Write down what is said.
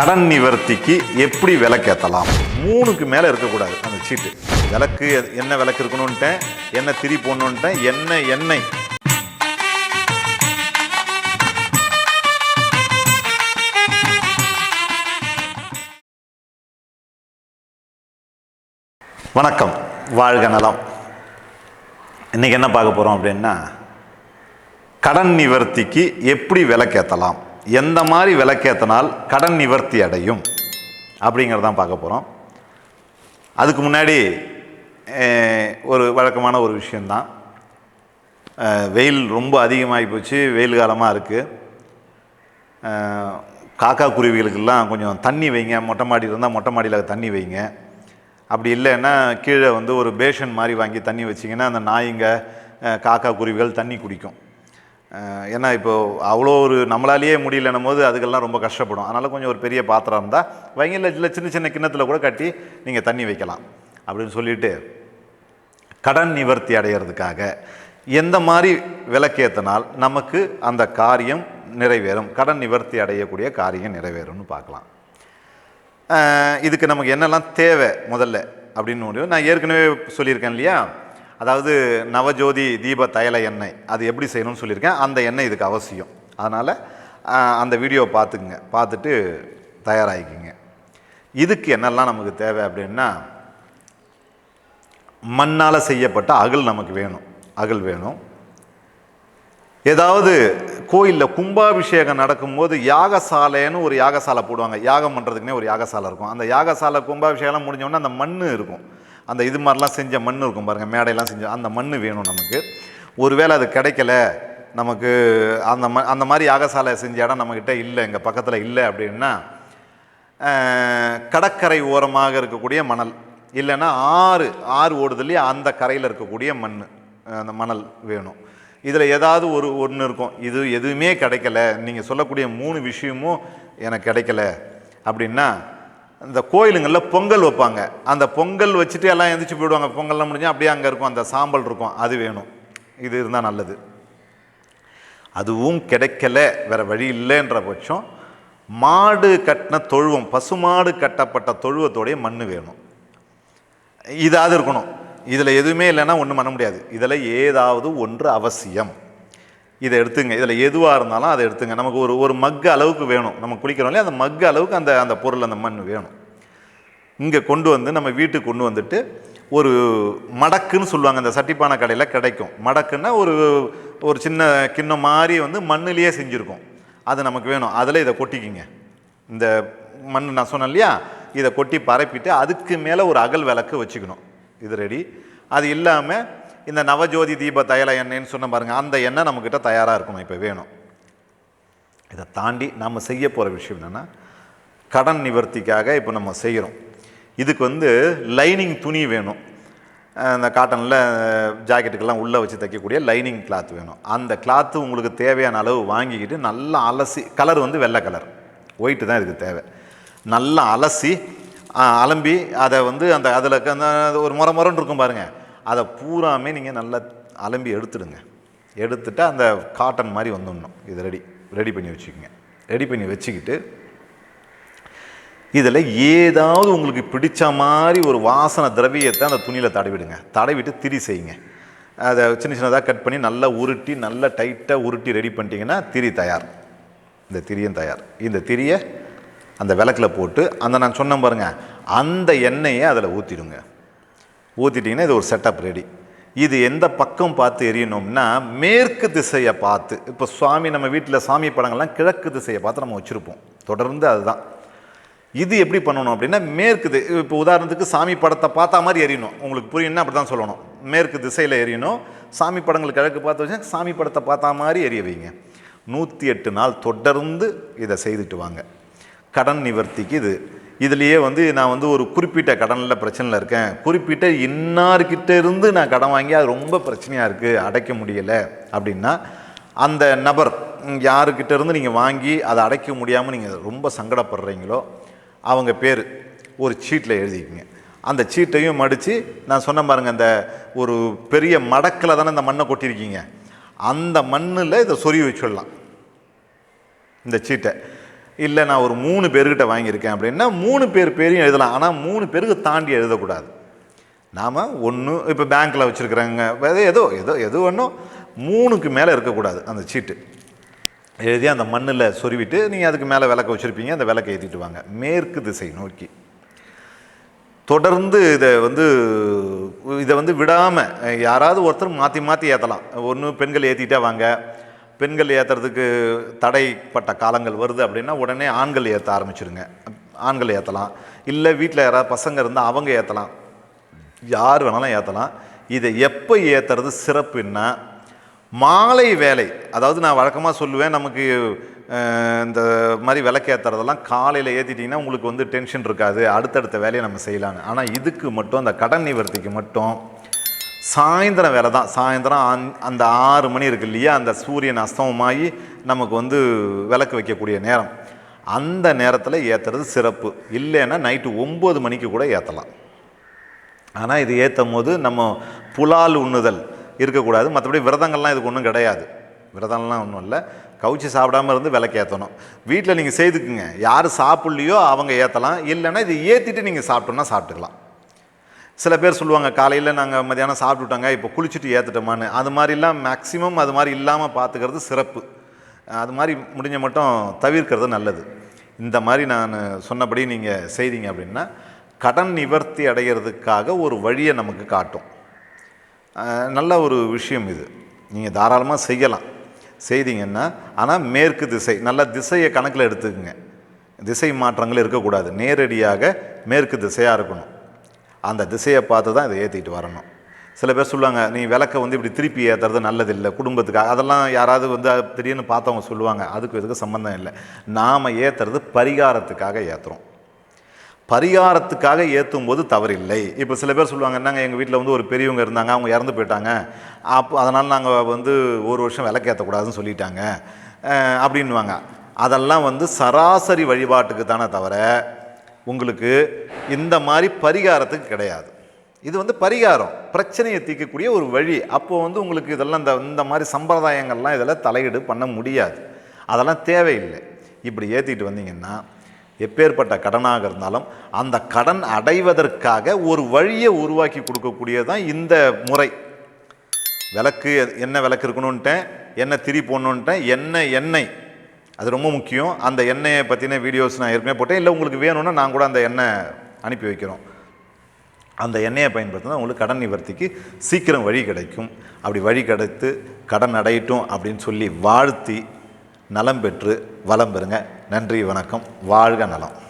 கடன் நிவர்த்திக்கு எப்படி விளக்கேற்றலாம் மூணுக்கு மேலே இருக்கக்கூடாது அந்த சீட்டு. விளக்கு என்ன விளக்கு இருக்கணும்ன்ட்டேன் என்ன திரி போடணுன்ட்டேன் என்ன எண்ணெய். வணக்கம். வாழ்க நலம். இன்னைக்கு என்ன பார்க்க போகிறோம் அப்படின்னா கடன் நிவர்த்திக்கு எப்படி விளக்கேற்றலாம் எந்த மாதிரி விளக்கேற்றினால் கடன் நிவர்த்தி அடையும்? அப்படிங்கிறதான் பார்க்க போகிறோம் அதுக்கு முன்னாடி ஒரு வழக்கமான ஒரு விஷயந்தான். வெயில் ரொம்ப அதிகமாகி போச்சு வெயில் காலமாக இருக்குது காக்கா குருவிகளுக்கெல்லாம் கொஞ்சம் தண்ணி வைங்க மொட்டை மாடி இருந்தால் மொட்டை மாடியில் தண்ணி வைங்க. அப்படி இல்லைன்னா கீழே வந்து ஒரு பேஷன் மாதிரி வாங்கி தண்ணி வச்சிங்கன்னா அந்த நாய்ங்க காக்கா குருவிகள் தண்ணி குடிக்கும். ஏன்னா இப்போது அவ்வளோ ஒரு நம்மளாலேயே முடியலன்னும் போது அதுக்கெல்லாம் ரொம்ப கஷ்டப்படும். அதனால் கொஞ்சம் ஒரு பெரிய பாத்திரம் இருந்தால் வங்கியில் இல்லை சின்ன சின்ன கிண்ணத்தில் கூட கட்டி நீங்கள் தண்ணி வைக்கலாம் அப்படின்னு சொல்லிட்டு கடன் நிவர்த்தி அடையிறதுக்காக எந்த மாதிரி விளக்கேற்றினால் நமக்கு அந்த காரியம் நிறைவேறும். கடன் நிவர்த்தி அடையக்கூடிய காரியம் நிறைவேறும்னு பார்க்கலாம். இதுக்கு நமக்கு என்னெல்லாம் தேவை முதல்ல அப்படின்னு முடியும் நான் ஏற்கனவே சொல்லியிருக்கேன் இல்லையா? அதாவது நவஜோதி தீப தைல எண்ணெய் அது எப்படி செய்யணும்னு சொல்லியிருக்கேன். அந்த எண்ணெய் இதுக்கு அவசியம். அதனால் அந்த வீடியோவை பார்த்துக்குங்க. பார்த்துட்டு தயாராகிக்கிங்க. இதுக்கு என்னெல்லாம் நமக்கு தேவை அப்படின்னா மண்ணால் செய்யப்பட்ட அகல் நமக்கு வேணும். அகல் வேணும். ஏதாவது கோயிலில் கும்பாபிஷேகம் நடக்கும்போது யாகசாலைன்னு ஒரு யாகசாலை போடுவாங்க. யாகம் பண்ணுறதுக்குனே ஒரு யாகசாலை இருக்கும். அந்த யாகசாலை கும்பாபிஷேகம்லாம் முடிஞ்சோடனே அந்த மண் இருக்கும். அந்த இது மாதிரிலாம் செஞ்ச மண் இருக்கும் பாருங்கள் மேடையெல்லாம் செஞ்ச அந்த மண் வேணும் நமக்கு. ஒருவேளை அது கிடைக்கல நமக்கு அந்த ம அந்த மாதிரி யாகசாலை செஞ்ச இடம் நம்மக்கிட்ட இல்லை எங்கள் பக்கத்தில் இல்லை அப்படின்னா கடற்கரை ஓரமாக இருக்கக்கூடிய மணல். இல்லைன்னா ஆறு ஆறு ஓடுதல்லையே அந்த கரையில் இருக்கக்கூடிய மண் அந்த மணல் வேணும். இதில் ஏதாவது ஒரு ஒன்று இருக்கும். இது எதுவுமே கிடைக்கல நீங்கள் சொல்லக்கூடிய மூணு விஷயமும் எனக்கு கிடைக்கல அப்படின்னா இந்த கோயிலுங்களில் பொங்கல் வைப்பாங்க. அந்த பொங்கல் வச்சுட்டு எல்லாம் எந்திரிச்சு போயிடுவாங்க. பொங்கல்லாம் முடிஞ்சால் அப்படியே அங்கே இருக்கும். அந்த சாம்பல் இருக்கும். அது வேணும். இது இருந்தால் நல்லது. அதுவும் கிடைக்கல. வேறு வழி இல்லைன்ற பட்சம் மாடு கட்டின தொழுவம் பசுமாடு கட்டப்பட்ட தொழுவத்தோடைய மண் வேணும். இதாவது இருக்கணும். இதில் எதுவுமே இல்லைன்னா ஒன்றும் பண்ண முடியாது. இதில் ஏதாவது ஒன்று அவசியம். இதை எடுத்துங்க. இதில் எதுவாக இருந்தாலும் அதை எடுத்துங்க. நமக்கு ஒரு ஒரு மக்கு அளவுக்கு வேணும். நம்ம குளிக்கிறோம் இல்லையா? அந்த மக்கு அளவுக்கு அந்த அந்த பொருள் அந்த மண் வேணும். இங்கே கொண்டு வந்து நம்ம வீட்டுக்கு கொண்டு வந்துட்டு ஒரு மடக்குன்னு சொல்லுவாங்க. அந்த சட்டிப்பான கடையில் கிடைக்கும். மடக்குன்னா ஒரு ஒரு சின்ன கிண்ணம் மாதிரி வந்து மண்ணிலேயே செஞ்சுருக்கும். அது நமக்கு வேணும். அதில் இதை கொட்டிக்கிங்க. இந்த மண் நான் சொன்னேன் இல்லையா? இதை கொட்டி பரப்பிட்டு அதுக்கு மேலே ஒரு அகல் விளக்கு வச்சுக்கணும். இது ரெடி அது இல்லாமல் இந்த நவஜோதி தீப தைல எண்ணெய்ன்னு சொன்ன பாருங்கள் அந்த எண்ணெய் நம்மக்கிட்ட தயாராக இருக்கணும் இப்போ வேணும். இதை தாண்டி நம்ம செய்ய போகிற விஷயம் என்னென்னா கடன் நிவர்த்திக்காக இப்போ நம்ம செய்கிறோம் இதுக்கு வந்து லைனிங் துணி வேணும். அந்த இந்த காட்டனில் ஜாக்கெட்டுக்கெல்லாம் உள்ளே வச்சு தைக்கக்கூடிய லைனிங் கிளாத் வேணும். அந்த கிளாத்து உங்களுக்கு தேவையான அளவு வாங்கிக்கிட்டு நல்லா அலசி கலர் வந்து வெள்ளை கலர். ஒயிட்டு தான் இதுக்கு தேவை. நல்லா அலசி அலம்பி அதை வந்து அந்த அதில் அந்த ஒரு முறை முறைன்னு இருக்கும் பாருங்கள் அதை பூராமே நீங்கள் நல்லா அலம்பி எடுத்துடுங்க. எடுத்துட்டு அந்த காட்டன் மாதிரி வந்துடணும். இது ரெடி ரெடி பண்ணி வச்சுக்கோங்க. ரெடி பண்ணி வச்சுக்கிட்டு இதில் ஏதாவது உங்களுக்கு பிடிச்ச மாதிரி ஒரு வாசனை திரவியத்தை அந்த துணியில் தடவிடுங்க. தடவிட்டு திரி செய்யுங்க. அதை சின்ன சின்னதாக கட் பண்ணி நல்லா உருட்டி நல்லா டைட்டாக உருட்டி ரெடி பண்ணிட்டீங்கன்னா திரி தயார். இந்த திரியும் தயார். இந்த திரியை அந்த விளக்கில் போட்டு அந்த நான் சொன்னேன் பாருங்கள் அந்த எண்ணெயை அதில் ஊற்றிடுங்க ஊற்றிட்டிங்கன்னா இது ஒரு செட்டப் ரெடி இது எந்த பக்கம் பார்த்து எரியணும்னா மேற்கு திசையை பார்த்து இப்போ சுவாமி நம்ம வீட்டில் சாமி படங்கள்லாம் கிழக்கு திசையை பார்த்து நம்ம வச்சுருப்போம். தொடர்ந்து அதுதான். இது எப்படி பண்ணணும் அப்படின்னா மேற்கு இப்போ உதாரணத்துக்கு சாமி படத்தை பார்த்தா மாதிரி எரியணும் உங்களுக்கு புரியணும்னா அப்படி தான் சொல்லணும். மேற்கு திசையில் எரியணும் சாமி படங்கள் கிழக்கு பார்த்து வச்சா சாமி படத்தை பார்த்தா மாதிரி எரிய வைங்க. நூற்றி எட்டு நாள் தொடர்ந்து இதை செய்துட்டு வாங்க. கடன் நிவர்த்திக்கு இது இதுலேயே வந்து நான் வந்து ஒரு குறிப்பிட்ட கடனில் பிரச்சனையில் இருக்கேன். குறிப்பிட்ட இன்னார்கிட்ட இருந்து நான் கடன் வாங்கி அது ரொம்ப பிரச்சனையாக இருக்குது அடைக்க முடியலை அப்படின்னா அந்த நபர் யாருக்கிட்ட இருந்து நீங்கள் வாங்கி அதை அடைக்க முடியாமல் நீங்கள் ரொம்ப சங்கடப்படுறீங்களோ அவங்க பேர் ஒரு சீட்டில் எழுதிக்கிங்க. அந்த சீட்டையும் மடித்து நான் சொன்ன பாருங்க அந்த ஒரு பெரிய மடக்கில் தானே இந்த மண்ணை கொட்டியிருக்கீங்க. அந்த மண்ணில் இதை சொறி வச்சிடலாம். இந்த சீட்டை. இல்லை நான் ஒரு மூணு பேர்கிட்ட வாங்கியிருக்கேன் அப்படின்னா மூணு பேர் பேரையும் எழுதலாம். ஆனால் மூணு பேருக்கு தாண்டி எழுதக்கூடாது. நாம் ஒன்று இப்போ பேங்க்கில் வச்சுருக்குறாங்க ஏதோ ஏதோ எது ஒன்றும் மூணுக்கு மேலே இருக்கக்கூடாது அந்த சீட்டு. எழுதி அந்த மண்ணில் சொருவிட்டு நீங்கள் அதுக்கு மேலே விளக்க வச்சுருப்பீங்க அந்த விளக்கை ஏற்றிட்டு வாங்க. மேற்கு திசை நோக்கி. தொடர்ந்து இதை வந்து இதை வந்து விடாமல் யாராவது ஒருத்தர் மாற்றி மாற்றி ஏற்றலாம் ஒன்று பெண்கள் ஏற்றிட்டே வாங்க பெண்கள் ஏற்றுறதுக்கு தடைப்பட்ட காலங்கள் வருது அப்படின்னா உடனே ஆண்கள் ஏற்ற ஆரம்பிச்சிருங்க. ஆண்கள் ஏற்றலாம் இல்லை வீட்டில் யாராவது பசங்க இருந்தால் அவங்க ஏற்றலாம் யார் வேணாலும் ஏற்றலாம் இதை எப்போ ஏற்றுறது சிறப்புன்னா மாலை வேலை. அதாவது நான் வழக்கமாக சொல்லுவேன் நமக்கு இந்த மாதிரி விளக்கேற்றுறதெல்லாம் காலையில் ஏற்றிட்டிங்கன்னா உங்களுக்கு வந்து டென்ஷன் இருக்காது. அடுத்தடுத்த வேலையை நம்ம செய்யலான்னு ஆனால் இதுக்கு மட்டும் அந்த கடன் நிவர்த்திக்கு மட்டும் சாயந்தரம் வேலை தான். சாயந்தரம் அந்- அந்த ஆறு மணி இருக்கு இல்லையா? அந்த சூரியன் அஸ்தமமாகி நமக்கு வந்து விளக்கு வைக்கக்கூடிய நேரம். அந்த நேரத்தில் ஏற்றுறது சிறப்பு. இல்லைன்னா நைட்டு ஒம்பது மணிக்கு கூட ஏற்றலாம் ஆனால் இது ஏற்றும் போது நம்ம புலால் உண்ணுதல் இருக்கக்கூடாது. மற்றபடி விரதங்கள்லாம் இதுக்கு ஒன்றும் கிடையாது. விரதம்லாம் ஒன்றும் இல்லை. கவுச்சி சாப்பிடாம இருந்து விளக்கு ஏற்றணும் வீட்டில் நீங்கள் செய்துக்குங்க. யார் சாப்பிட்லையோ அவங்க ஏற்றலாம் இல்லைன்னா இது ஏற்றிட்டு நீங்கள் சாப்பிட்டோன்னா சாப்பிட்டுக்கலாம். சில பேர் சொல்லுவாங்க காலையில் நாங்கள் மத்தியானம் சாப்பிட்டுட்டோங்க இப்போ குளிச்சுட்டு ஏற்றுட்டோமான்னு அது மாதிரிலாம் மேக்ஸிமம் அது மாதிரி இல்லாமல் பார்த்துக்கிறது சிறப்பு. அது மாதிரி முடிஞ்ச மட்டும் தவிர்க்கிறது நல்லது. இந்த மாதிரி நான் சொன்னபடி நீங்கள் செய்தீங்க அப்படின்னா கடன் நிவர்த்தி அடைகிறதுக்காக ஒரு வழியை நமக்கு காட்டும். நல்ல ஒரு விஷயம் இது. நீங்கள் தாராளமாக செய்யலாம். செய்தீங்கன்னா ஆனால் மேற்கு திசை நல்ல திசையை கணக்கில் எடுத்துக்கோங்க. திசை மாற்றங்கள் இருக்கக்கூடாது. நேரடியாக மேற்கு திசையாக இருக்கணும். அந்த திசையை பார்த்து தான் இதை ஏற்றிட்டு வரணும். சில பேர் சொல்லுவாங்க நீ விளக்கை வந்து இப்படி திருப்பி ஏற்றுறது நல்லதில்லை குடும்பத்துக்காக. அதெல்லாம் யாராவது வந்து அது திடீர்னு பார்த்தவங்க சொல்லுவாங்க அதுக்கு இதுக்கு சம்மந்தம் இல்லை. நாம் ஏற்றுறது பரிகாரத்துக்காக ஏற்றுறோம் பரிகாரத்துக்காக ஏற்றும் போது தவறில்லை. இப்போ சில பேர் சொல்லுவாங்க என்னங்க எங்கள் வீட்டில் வந்து ஒரு பெரியவங்க இருந்தாங்க அவங்க இறந்து போயிட்டாங்க. அப்போ அதனால் நாங்கள் வந்து ஒரு வருஷம் விளக்கு ஏற்றக்கூடாதுன்னு சொல்லிட்டாங்க. அப்படின்வாங்க அப்படின்னுவாங்க. அதெல்லாம் வந்து சராசரி வழிபாட்டுக்கு தானே தவிர உங்களுக்கு இந்த மாதிரி பரிகாரத்துக்கு கிடையாது. இது வந்து பரிகாரம் பிரச்சனையை தீர்க்கக்கூடிய ஒரு வழி. அப்போது வந்து உங்களுக்கு இதெல்லாம் இந்த இந்த மாதிரி சம்பிரதாயங்கள்லாம் இதெல்லாம் தலையீடு பண்ண முடியாது. அதெல்லாம் தேவையில்லை. இப்படி ஏற்றிட்டு வந்தீங்கன்னா எப்பேற்பட்ட கடனாக இருந்தாலும் அந்த கடன் அடைவதற்காக ஒரு வழியை உருவாக்கி கொடுக்கக்கூடியதான் இந்த முறை. விளக்கு என்ன விளக்கு இருக்கணுன்ட்டேன் என்ன திரி போடணுன்ட்டேன் என்ன எண்ணெய் அது ரொம்ப முக்கியம். அந்த எண்ணெயை பற்றின வீடியோஸ் நான் ஏற்கனவே போட்டேன். இல்லை உங்களுக்கு வேணும்னா நான் கூட அந்த எண்ணெய் அனுப்பி வைக்கிறோம். அந்த எண்ணெயை பயன்படுத்தினா உங்களுக்கு கடன் நிவர்த்திக்கு சீக்கிரம் வழி கிடைக்கும். அப்படி வழி கிடைத்து கடன் அடையட்டும் அப்படின்னு சொல்லி வாழ்த்தி நலம் பெற்று வளம் பெறுங்க. நன்றி வணக்கம். வாழ்க நலம்.